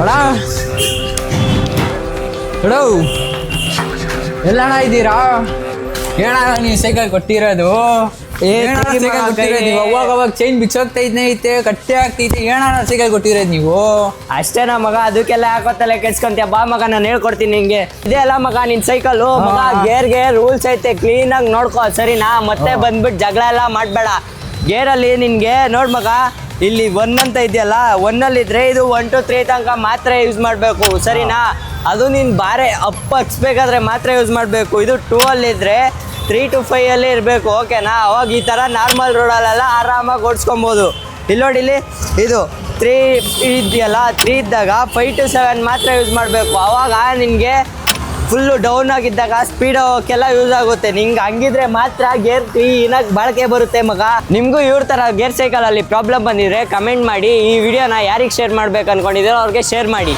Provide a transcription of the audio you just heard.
ಅಣ್ಣ. ಎಡೋ ಎಲ್ಲಣ್ಣ ಇದ್ದೀರಾ? ಏನ ನೀವು ಸೈಕಲ್ ಕೊಟ್ಟಿರೋದು? ಅವಾಗ ಅವಾಗ ಚೈನ್ ಬಿಚ್ಚೋಗ್ತೈತೆ ಐತೆ ಕಟ್ಟೆ ಆಗ್ತೈತೆ ಏನಾನ ಸೈಕಲ್ ಕೊಟ್ಟಿರೋದು ನೀವು? ಅಷ್ಟೇನಾ ಮಗ ಅದಕ್ಕೆಲ್ಲ ಯಾಕೋ ತಲೆ ಕೆಡ್ಸ್ಕೊಂತೀಯ? ಬಾ ಮಗ ನಾನು ಹೇಳ್ಕೊಡ್ತೀನಿ ನಿಂಗೆ. ಇದೇ ಅಲ್ಲ ಮಗ ನಿನ್ ಸೈಕಲ್ ಮಗ. ಗೇರ್ಗೆ ರೂಲ್ಸ್ ಐತೆ ಕ್ಲೀನ್ ಆಗಿ ನೋಡ್ಕೋ ಸರಿನಾ? ಮತ್ತೆ ಬಂದ್ಬಿಟ್ಟು ಜಗಳ ಎಲ್ಲ ಮಾಡ್ಬೇಡ. ಗೇರಲ್ಲಿ ನಿನ್ಗೆ ನೋಡ್ ಮಗ ಇಲ್ಲಿ ಒನ್ ಅಂತ ಇದೆಯಲ್ಲ ಒನ್ನಲ್ಲಿ ಇದ್ರೆ ಇದು ಒನ್ ಟು ತ್ರೀ ತನಕ ಮಾತ್ರ ಯೂಸ್ ಮಾಡಬೇಕು ಸರಿನಾ? ಅದು ನೀನು ಬಾರೆ ಅಪ್ಪ ಹಚ್ಬೇಕಾದ್ರೆ ಮಾತ್ರ ಯೂಸ್ ಮಾಡಬೇಕು. ಇದು ಟೂ ಅಲ್ಲಿದ್ರೆ ತ್ರೀ ಟು ಫೈವ್ ಅಲ್ಲಿ ಇರಬೇಕು ಓಕೆನಾ ಅವಾಗ ಈ ಥರ ನಾರ್ಮಲ್ ರೋಡಲ್ಲೆಲ್ಲ ಆರಾಮಾಗಿ ಓಡಿಸ್ಕೊಬೋದು. ಇಲ್ಲಿ ನೋಡಿ ಇಲ್ಲಿ ಇದು ತ್ರೀ ಇದೆಯಲ್ಲ ತ್ರೀ ಇದ್ದಾಗ ಫೈವ್ ಟು ಸೆವೆನ್ ಮಾತ್ರ ಯೂಸ್ ಮಾಡಬೇಕು. ಅವಾಗ ನಿನಗೆ ಫುಲ್ಲು ಡೌನ್ ಆಗಿದ್ದಾಗ ಸ್ಪೀಡ್ ಹೋಗೋಕ್ಕೆಲ್ಲ ಯೂಸ್ ಆಗುತ್ತೆ. ನಿಂಗೆ ಹಂಗಿದ್ರೆ ಮಾತ್ರ ಗೇರ್ ಕ್ಲೀನಾಗಿ ಬಾಳಿಕೆ ಬರುತ್ತೆ ಮಗ. ನಿಮಗೂ ಇವ್ರ ಥರ ಗೇರ್ ಸೈಕಲಲ್ಲಿ ಪ್ರಾಬ್ಲಮ್ ಬಂದಿದ್ರೆ ಕಮೆಂಟ್ ಮಾಡಿ ಈ ವಿಡಿಯೋನ ಯಾರಿಗೆ ಶೇರ್ ಮಾಡ್ಬೇಕು ಅನ್ಕೊಂಡಿದ್ದೀರೋ ಅವ್ರಿಗೆ ಶೇರ್ ಮಾಡಿ.